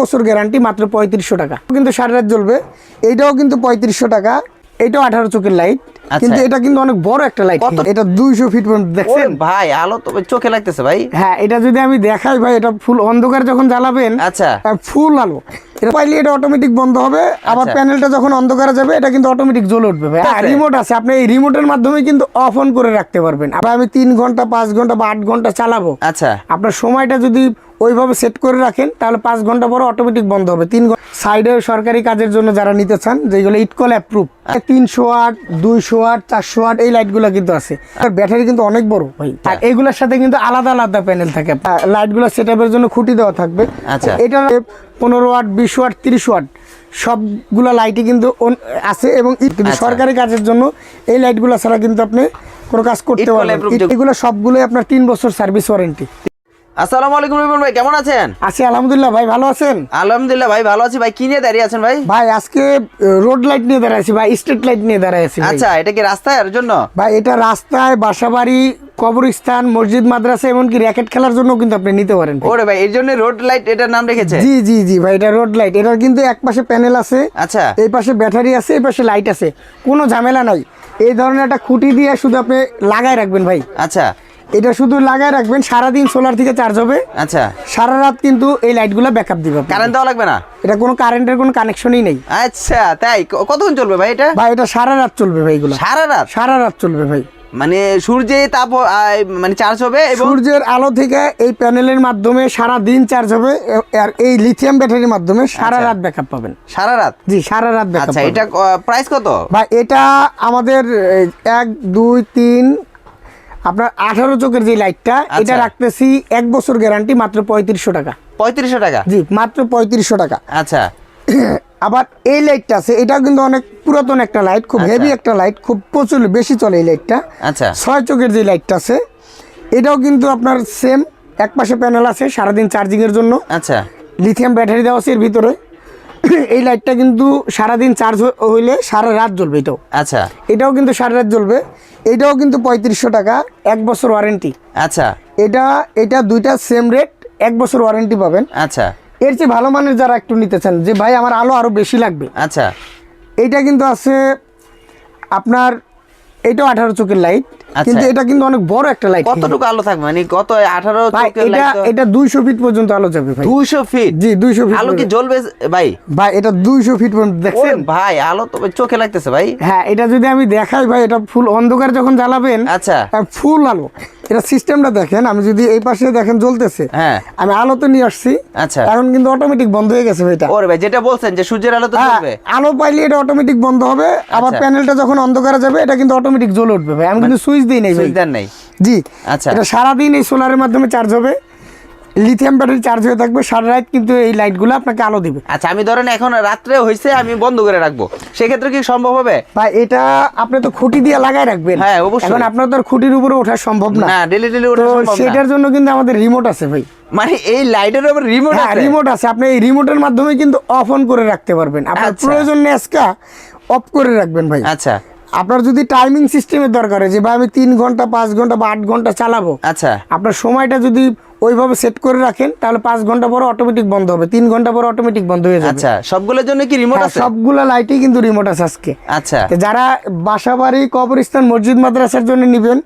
বছর গ্যারান্টি মাত্র পঁয়ত্রিশশো টাকা। কিন্তু সারা রাত জ্বলবে। এইটাও কিন্তু পঁয়ত্রিশশো টাকা। এটাও আঠারো চোখের লাইট আচ্ছা। কিন্তু এটা কিন্তু অনেক বড় একটা লাইট এটা দুইশো ফিট পর্যন্ত দেখছেন? ভাই আলো তো চোখে লাগতেছে ভাই। হ্যাঁ এটা যদি আমি দেখাই ভাই এটা ফুল অন্ধকার যখন জ্বালাবেন আচ্ছা। ফুল আলো। এটা পাইলে এটা অটোমেটিক বন্ধ হবে। আবার আচ্ছা। প্যানেলটা যখন অন্ধকারে যাবে এটা কিন্তু অটোমেটিক জ্বলে উঠবে ভাই। আছে? রিমোট আছে। আপনি এই রিমোটের মাধ্যমে কিন্তু অফ অন করে রাখতে পারবেন। আবার আমি তিন ঘণ্টা পাঁচ ঘণ্টা বা আট ঘণ্টা চালাবো। আচ্ছা। আপনার সময়টা যদি ওইভাবে সেট করে রাখেন তাহলে পাঁচ ঘণ্টা পরে অটোমেটিক বন্ধ হবে। তিন ঘণ্টা সাইডে সরকারি কাজের জন্য যারা নিতে চান যেগুলো ইটকল অ্যাপ্রুভ তিনশো আট দুইশো আট চারশো আট এই লাইটগুলো কিন্তু আছে। আর ব্যাটারি কিন্তু অনেক বড় ভাই। আর এগুলোর সাথে কিন্তু আলাদা আলাদা প্যানেল থাকে। লাইটগুলো সেট আপের জন্য খুঁটি দেওয়া থাকবে। আচ্ছা। এটা পনেরো ওয়াট বিশ ওয়াট তিরিশ ওয়াট সবগুলো লাইটই কিন্তু আছে এবং আচ্ছা। সরকারি কাজের জন্য এই লাইটগুলো ছাড়া কিন্তু আপনি কোনো কাজ করতে পারবেন এগুলো সবগুলোই আপনার তিন বছর সার্ভিস ওয়ারেন্টি আসসালামু আলাইকুম ভাই কেমন আছেন? আছি আলহামদুলিল্লাহ ভাই ভালো আছেন? আলহামদুলিল্লাহ ভাই ভালো আছি। ভাই কি নিয়ে দাঁড়িয়ে আছেন ভাই? ভাই আজকে রোড লাইট নিয়ে দাঁড়াইছি ভাই স্ট্রিট লাইট নিয়ে দাঁড়াইছি। আচ্ছা এটা কি রাস্তায় জন্য? ভাই এটা রাস্তায় বাসাবাড়ি কবরস্থান মসজিদ মাদ্রাসা এমনকি র্যাকেট খেলার জন্য কিন্তু আপনি নিতে পারেন। ওরে ভাই এর জন্য রোড লাইট এটার নাম রেখেছে? জি জি জি ভাই এটা রোড লাইট এটার কিন্তু এক পাশে প্যানেল আছে আচ্ছা। এই পাশে ব্যাটারি আছে এই পাশে লাইট আছে। কোনো ঝামেলা নাই। এই ধরনের একটা খুঁটি দিয়ে শুধু আপনি লাগাই রাখবেন ভাই। আচ্ছা। এটা শুধু লাগাই রাখবেন সারাদিন সোলার থেকে চার্জ হবে। আচ্ছা। সারা রাত কিন্তু এই লাইটগুলো ব্যাকআপ দিবে কারেন্ট দেওয়া লাগবে না? এটা কোনো কারেন্টের কোনো কানেকশনই নেই। আচ্ছা তাই। কতক্ষণ চলবে ভাই এটা? ভাই এটা সারা রাত চলবে ভাই এগুলো। সারা রাত? সারা রাত চলবে ভাই। মানে সূর্যে তাপ মানে চার্জ হবে এবং সূর্যের আলো থেকে এই প্যানেলের মাধ্যমে সারা দিন চার্জ হবে আর এই লিথিয়াম ব্যাটারির মাধ্যমে সারা আচ্ছা। রাত ব্যাকআপ পাবেন। সারা রাত? জি সারা রাত ব্যাকআপ আচ্ছা এটা প্রাইস কত? ভাই এটা আমাদের এক দুই তিন আপনার আঠারো চোখের যে লাইটটা এটা আচ্ছা। রাখতেছি এক বছর গ্যারান্টি মাত্র পঁয়ত্রিশশো টাকা। পঁয়ত্রিশশো টাকা? জি মাত্র পঁয়ত্রিশশো টাকা। আচ্ছা। আবার এই লাইটটা আছে এটা কিন্তু অনেক পুরাতন একটা লাইট খুব আচ্ছা। হেভি একটা লাইট খুব প্রচুর বেশি চলে এই লাইটটা। আচ্ছা। ছয় চোখের যে লাইটটা আছে এটাও কিন্তু আপনার সেম এক পাশে প্যানেল আছে সারাদিন চার্জিংয়ের জন্য। আচ্ছা। লিথিয়াম ব্যাটারি দেওয়া আছে এর ভিতরে। এই লাইটটা কিন্তু সারাদিন চার্জ হইলে সারা রাত জ্বলবে এটাও। আচ্ছা। এটাও কিন্তু সারা রাত জ্বলবে। এটাও কিন্তু পঁয়ত্রিশশো টাকা এক বছর ওয়ারেন্টি আচ্ছা। এটা এটা দুইটা সেম রেট এক বছর ওয়ারেন্টি পাবেন। আচ্ছা। এর চেয়ে ভালো মানের যারা একটু নিতে চান যে ভাই আমার আলো আরও বেশি লাগবে। আচ্ছা। এইটা কিন্তু আছে আপনার এটাও আঠারো চোখের লাইট। কিন্তু এটা কিন্তু অনেক বড় একটা লাইট কতটুকু আলো থাকবে? মানে কত আঠারো ভাই এটা এটা দুইশো ফিট পর্যন্ত আলো যাবে ভাই। দুইশো ফিট জি দুইশো ফিট আলো কি জ্বলবে? ভাই। ভাই এটা দুইশো ফিট পর্যন্ত দেখছেন? ভাই আলো তো চোখে লাগতেছে ভাই। হ্যাঁ এটা যদি আমি দেখাই ভাই এটা ফুল অন্ধকার যখন জ্বালাবেন আচ্ছা। ফুল আলো। এটা সিস্টেমটা দেখেন আমি যদি এই পাশে দেখেন জ্বলতেছে হ্যাঁ। আমি আলোতে নিয়ে আসছি আচ্ছা। এখন কিন্তু অটোমেটিক বন্ধ হয়ে গেছে এটা ওরে ভাই যেটা বলছেন যে সূর্যের আলো তো হ্যাঁ, জ্বলবে। আলো পাইলে এটা অটোমেটিক বন্ধ হবে আবার আচ্ছা। প্যানেলটা যখন অন্ধকারে যাবে এটা কিন্তু অটোমেটিক জ্বলে উঠবে ভাই। আমি কিন্তু সুইচ দিই নাই সুইচ দেন নাই। জি আচ্ছা। এটা সারাদিন এই সোলারের মাধ্যমে চার্জ হবে। লিথিয়াম ব্যাটারি চার্জ হয়ে থাকবে সারা রাত কিন্তু এই লাইটগুলো আপনাকে আলো দিবে। আচ্ছা আমি ধরেন এখন রাত্রে হয়েছে আমি বন্ধ করে রাখব। সেক্ষেত্রে কি সম্ভব হবে? ভাই এটা আপনি তো খুঁটি দিয়ে লাগাই রাখবেন। হ্যাঁ, অবশ্যই। এখন আপনার তো খুঁটির উপরে ওঠা সম্ভব না। না ডেলি ডেলি তো সম্ভব না। সেটার জন্য কিন্তু আমাদের রিমোট আছে ভাই। মানে এই লাইটের উপর রিমোট হ্যাঁ আছে? রিমোট আছে। আপনি এই রিমোটের মাধ্যমে কিন্তু অফ অন করে রাখতে পারবেন। আপনার আচ্ছা। প্রয়োজন নেই আজকে অফ করে রাখবেন ভাই। আচ্ছা। আপনার যদি টাইমিং সিস্টেমের দরকার হয় যে ভাই আমি তিন ঘণ্টা পাঁচ ঘণ্টা বা আট ঘণ্টা চালাবো আচ্ছা। আপনার সময়টা যদি ওইভাবে সেট করে রাখেন তাহলে পাঁচ ঘণ্টা পরে অটোমেটিক বন্ধ হবে তিন ঘণ্টা পরে অটোমেটিক বন্ধ হয়ে যাবে। আচ্ছা সবগুলোর জন্য কি রিমোট হ্যাঁ, আছে? সবগুলো লাইটই কিন্তু রিমোট আছে আজকে। আচ্ছা। যারা বাসা বাড়ি কবরস্থান মসজিদ মাদ্রাসার জন্য নেবেন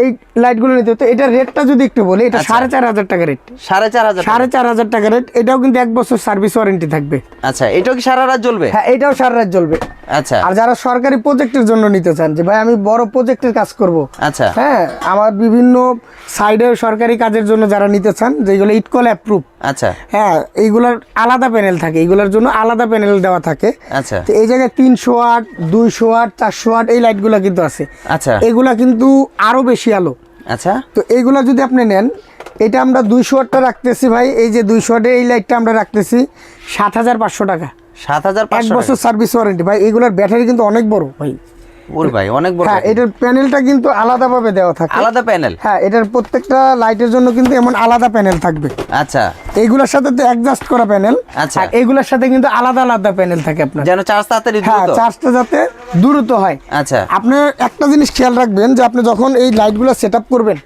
এই লাইটগুলো নিতে তো এটার রেটটা যদি একটু বলি এটা আচ্ছা। সাড়ে চার হাজার টাকা রেট সাড়ে চার হাজার সাড়ে চার হাজার টাকা রেট এটাও কিন্তু এক বছর সার্ভিস ওয়ারেন্টি থাকবে। আচ্ছা এটাও কি সারা রাত জ্বলবে? হ্যাঁ এটাও সারা রাত জ্বলবে। আচ্ছা। আর যারা সরকারি প্রজেক্টের জন্য নিতে চান যে ভাই আমি বড় প্রজেক্টের কাজ করব। আচ্ছা। হ্যাঁ আমার বিভিন্ন সাইডের সরকারি কাজের জন্য যারা নিতে চান যেগুলো ইটকল অ্যাপ্রুভ আচ্ছা। হ্যাঁ এইগুলার আলাদা প্যানেল থাকে এইগুলোর জন্য আলাদা প্যানেল দেওয়া থাকে। আচ্ছা। তো এই জায়গায় তিনশো আট দুইশো আট চারশো আট এই লাইটগুলো কিন্তু আছে। আচ্ছা। এগুলা কিন্তু আরও বেশি আলো। আচ্ছা। তো এইগুলা যদি আপনি নেন এটা আমরা দুইশো আটটা রাখতেছি ভাই এই যে দুইশো আটের এই লাইটটা আমরা রাখতেছি সাত হাজার পাঁচশো টাকা। সাত হাজার এক বছর সার্ভিস ওয়ারেন্টি। ভাই এগুলোর ব্যাটারি কিন্তু অনেক বড় ভাই। ওর ভাই অনেক বড় হ্যাঁ এটার প্যানেলটা কিন্তু আলাদাভাবে দেওয়া থাকে। আলাদা প্যানেল? হ্যাঁ এটার প্রত্যেকটা লাইটের জন্য কিন্তু এমন আলাদা প্যানেল থাকবে। আচ্ছা। এইগুলোর সাথে তো অ্যাডজাস্ট করা প্যানেল। আচ্ছা। আর সাথে কিন্তু আলাদা আলাদা প্যানেল থাকে আপনার। যেন চার্জ তাড়াতাড়ি হ্যাঁ চার্জটা যাতে দ্রুত হয়। আচ্ছা। আপনি একটা জিনিস খেয়াল রাখবেন যে আপনি যখন এই লাইটগুলো সেট আপ করবেন।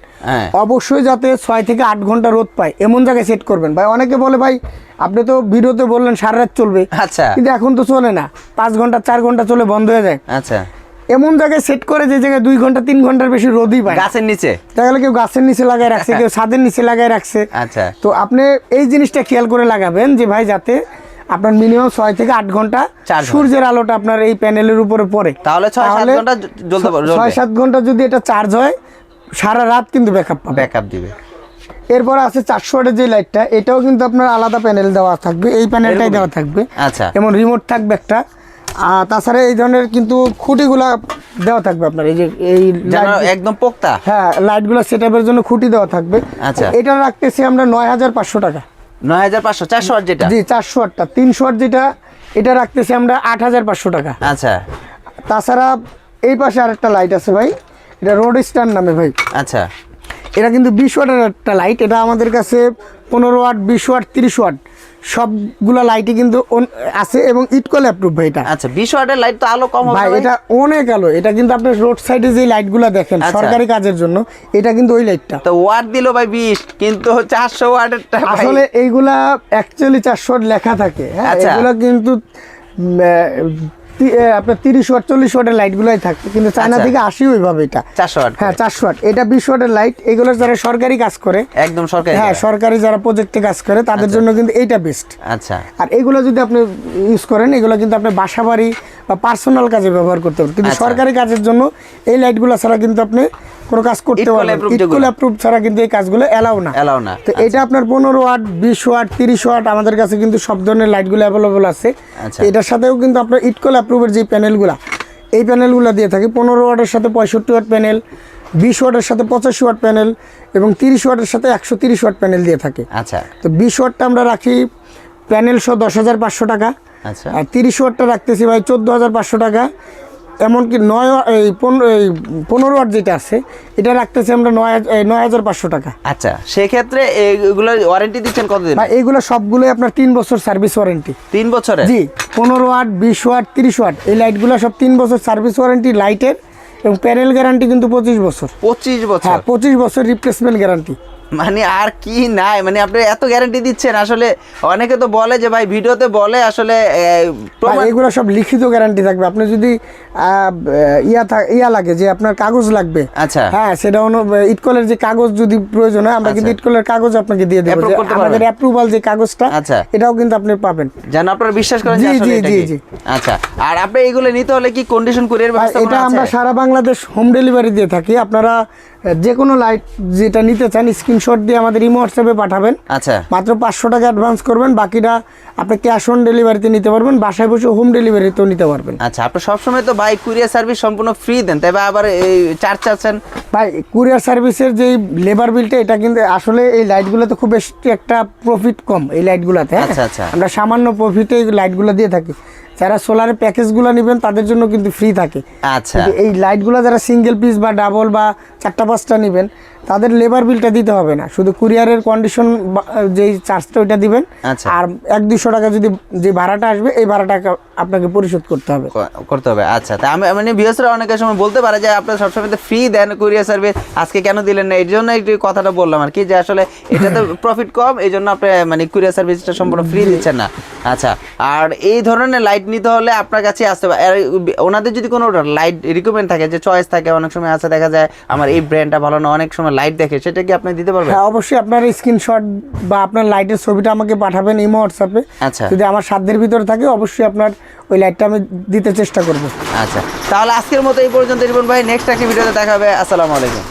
অবশ্যই যাতে ছয় থেকে আট ঘণ্টা রোদ পায় এমন জায়গায় সেট করবেন। ভাই অনেকে বলে ভাই আপনি তো ভিডিওতে বললেন সারা রাত চলবে। আচ্ছা। কিন্তু এখন তো চলে না। পাঁচ ঘণ্টা চার ঘণ্টা চলে বন্ধ হয়ে যায়। আচ্ছা। এমন জায়গায় সেট করে যে জায়গায় দুই ঘণ্টা তিন ঘণ্টার বেশি রোদই পায় গাছের নিচে? দেখা কেউ গাছের নিচে লাগাই রাখছে কেউ ছাদের নিচে লাগায় রাখছে। আচ্ছা। তো আপনি এই জিনিসটা খেয়াল করে লাগাবেন যে ভাই যাতে আপনার মিনিমাম ছয় থেকে আট ঘণ্টা সূর্যের আলোটা আপনার এই প্যানেলের উপরে পড়ে। তাহলে। ছয় সাত ঘণ্টা যদি এটা চার্জ হয় সারা রাত কিন্তু ব্যাকআপ পাবে। ব্যাকআপ দিবে। এরপর আছে চারশো ওয়াটের যে লাইটটা এটাও কিন্তু আপনার আলাদা প্যানেল দেওয়া থাকবে। এই প্যানেলটাই দেওয়া থাকবে। আচ্ছা। এবং রিমোট থাকবে একটা। আর তাছাড়া এই ধরনের কিন্তু খুঁটিগুলা দেওয়া থাকবে আপনার এই যে এই একদম পোক্তা। হ্যাঁ লাইটগুলো সেট আপের জন্য খুঁটি দেওয়া থাকবে। আচ্ছা। এটা রাখতেছি আমরা নয় হাজার পাঁচশো টাকা। নয় হাজার পাঁচশো চারশো ওয়াট যেটা? জি চারশো আটটা তিনশো আট যেটা এটা রাখতেছি আমরা আট হাজার পাঁচশো টাকা। আচ্ছা। তাছাড়া এই পাশে আরেকটা লাইট আছে ভাই। এটা রোড স্টার নামে ভাই। আচ্ছা। এটা কিন্তু বিশ ওয়াটের একটা লাইট এটা আমাদের কাছে পনেরো ওয়াট বিশ ওয়াট তিরিশ ওয়াট সবগুলো লাইটই কিন্তু আছে এবং ইটকল অ্যাপ্রুভ ভাই এটা। আচ্ছা বিশ ওয়াটের লাইট তো আলো কম ভাই এটা অনেক আলো এটা কিন্তু আপনার রোড সাইডে যে লাইটগুলো দেখেন আচ্ছা। সরকারি কাজের জন্য এটা কিন্তু ওই লাইটটা তো ওয়াট দিল ভাই বিশ কিন্তু চারশো ওয়াটের আসলে এইগুলা অ্যাকচুয়ালি চারশো লেখা থাকে হ্যাঁ? আচ্ছা। এগুলো কিন্তু আপনার তিরিশ ওয়াট চল্লিশ ওয়াটের লাইটগুলোই কিন্তু চায়না আচ্ছা। থেকে আসি ওইভাবে এটা। চারশো ওয়াট হ্যাঁ চারশো ওয়াট। এটা বিশ ওয়াটের লাইট এগুলো যারা সরকারি কাজ করে একদম সরকারি হ্যাঁ সরকারি যারা প্রজেক্টে কাজ করে তাদের জন্য কিন্তু এইটা বেস্ট আচ্ছা। আর এগুলো যদি আপনি ইউজ করেন এগুলো কিন্তু আপনি বাসা বাড়ি বা পার্সোনাল কাজে ব্যবহার করতে পারেন কিন্তু আচ্ছা। সরকারি কাজের জন্য এই লাইটগুলো ছাড়া কিন্তু আপনি কোনো কাজ করতে পারবেন ইটকুল অ্যাপ্রুভ ছাড়া কিন্তু এই কাজগুলো এলাও না। এলাও না। তো এটা আপনার পনেরো ওয়াট বিশ ওয়াট তিরিশ ওয়াট আমাদের কাছে কিন্তু সব ধরনের লাইটগুলো অ্যাভেলেবল আছে। আচ্ছা। এটার সাথেও কিন্তু আপনার ইটকল অ্যাপ্রুভের যে প্যানেলগুলো এই প্যানেলগুলো দিয়ে থাকি পনেরো ওয়াটের সাথে পঁয়ষট্টি ওয়াট প্যানেল বিশ ওয়াটের সাথে পঁচাশি ওয়াট প্যানেল এবং তিরিশ ওয়াটের সাথে একশো তিরিশ ওয়াট প্যানেল দিয়ে থাকে। আচ্ছা। তো বিশ ওয়াটটা আমরা রাখি প্যানেল সহ দশ হাজার পাঁচশো টাকা। আচ্ছা। আর তিরিশ ওয়াটটা রাখতেছি ভাই চোদ্দ হাজার পাঁচশো টাকা। এমনকি নয় এই পনেরো এই পনেরো ওয়াট যেটা আছে এটা রাখতেছি আমরা নয় হাজার- নয় হাজার পাঁচশো টাকা। আচ্ছা সেক্ষেত্রে এগুলো ওয়ারেন্টি দিচ্ছেন কতদিন? বা এইগুলো সবগুলোই আপনার তিন বছর সার্ভিস ওয়ারেন্টি তিন বছরে জি পনেরো ওয়াট বিশ ওয়াট তিরিশ ওয়াট এই লাইটগুলো সব তিন বছর সার্ভিস ওয়ারেন্টি লাইটের এবং প্যানেল গ্যারান্টি কিন্তু পঁচিশ বছর। পঁচিশ বছর? হ্যাঁ পঁচিশ বছর রিপ্লেসমেন্ট গ্যারান্টি মানে আর কি নাই মানে আপনি এত গ্যারান্টি দিচ্ছেন আসলে অনেকে তো বলে যে ভাই ভিডিওতে বলে আসলে এগুলো সব লিখিত গ্যারান্টি থাকবে আপনি যদি ইয়া ইয়া লাগে যে আপনার কাগজ লাগবে আচ্ছা। হ্যাঁ সেটা ইটকলের যে কাগজ যদি প্রয়োজন হয় আমরা কিন্তু আচ্ছা। ইটকলের কাগজ আপনাকে দিয়ে দেবো আমাদের অ্যাপ্রুভাল যে কাগজটা আচ্ছা। এটাও কিন্তু আপনি পাবেন যেন আপনারা বিশ্বাস করেন জি, জি, জি, জি। আচ্ছা আর আপনি এইগুলো নিতে হলে কি কন্ডিশন কুরিয়ার ব্যবস্থা এটা আমরা সারা বাংলাদেশ হোম ডেলিভারি দিয়ে থাকি আপনারা যে কোনো লাইট যেটা নিতে চান স্ক্রিনশট দিয়ে আমাদের ইমো হোয়াটসঅ্যাপে পাঠাবেন। আচ্ছা। মাত্র পাঁচশো টাকা অ্যাডভান্স করবেন বাকিটা আপনি ক্যাশ অন ডেলিভারিতে নিতে পারবেন বাসায় বসে হোম ডেলিভারিতেও নিতে পারবেন। আচ্ছা আপনি সবসময় তো বাইক কুরিয়ার সার্ভিস সম্পূর্ণ ফ্রি দেন তবে আবার এই চার্জ চাচ্ছেন? ভাই কুরিয়ার সার্ভিসের যে লেবার বিলটা এটা কিন্তু আসলে এই লাইটগুলোতে খুব বেশি একটা প্রফিট কম এই লাইটগুলোতে হ্যাঁ? আচ্ছা, আচ্ছা। আমরা সামান্য প্রফিটে এই লাইটগুলো দিয়ে থাকি। যারা সোলারের প্যাকেজগুলো নেবেন তাদের জন্য কিন্তু ফ্রি থাকে। আচ্ছা। এই লাইটগুলো যারা সিঙ্গেল পিস বা ডাবল বা চারটা পাঁচটা নেবেন তাদের লেবার বিলটা দিতে হবে না। শুধু কুরিয়ারের কন্ডিশন যেই চার্জটা ওইটা দিবেন। আচ্ছা। আর এক দুশো টাকা যদি যে ভাড়াটা আসবে এই ভাড়াটা আপনাকে পরিশোধ করতে হবে। করতে হবে আচ্ছা। তা আমি মানে ভিউসরা অনেকের সময় বলতে পারে যে আপনারা সবসময় তো ফ্রি দেন কুরিয়ার সার্ভিস আজকে কেন দিলেন না? এর জন্য একটু কথাটা বললাম আর কি যে আসলে এটা তো প্রফিট কম এই জন্য আপনি মানে কুরিয়ার সার্ভিসটা সম্পূর্ণ ফ্রি দিচ্ছেন না। আচ্ছা আর এই ধরনের লাইট নিতে হলে আপনার কাছে আসতে হবে। আর ওনাদের যদি কোনো লাইট রিকমেন্ড থাকে যে চয়েস থাকে অনেক সময় আছে দেখা যায় আমার এই ব্র্যান্ডটা ভালো না অনেক সময় লাইট দেখে সেটা কি আপনি দিতে পারবেন? হ্যাঁ অবশ্যই আপনার স্ক্রিনশট বা আপনার লাইটের ছবিটা আমাকে পাঠাবেন ইমো হোয়াটসঅ্যাপে আচ্ছা। যদি আমার সাধ্যের ভিতরে থাকে অবশ্যই আপনার ওই লাইটটা আমি দিতে চেষ্টা করব। আচ্ছা। তাহলে আজকের মতো এই পর্যন্ত রিপন ভাই। নেক্সট একটা ভিডিওতে দেখা হবে। আসসালামু আলাইকুম।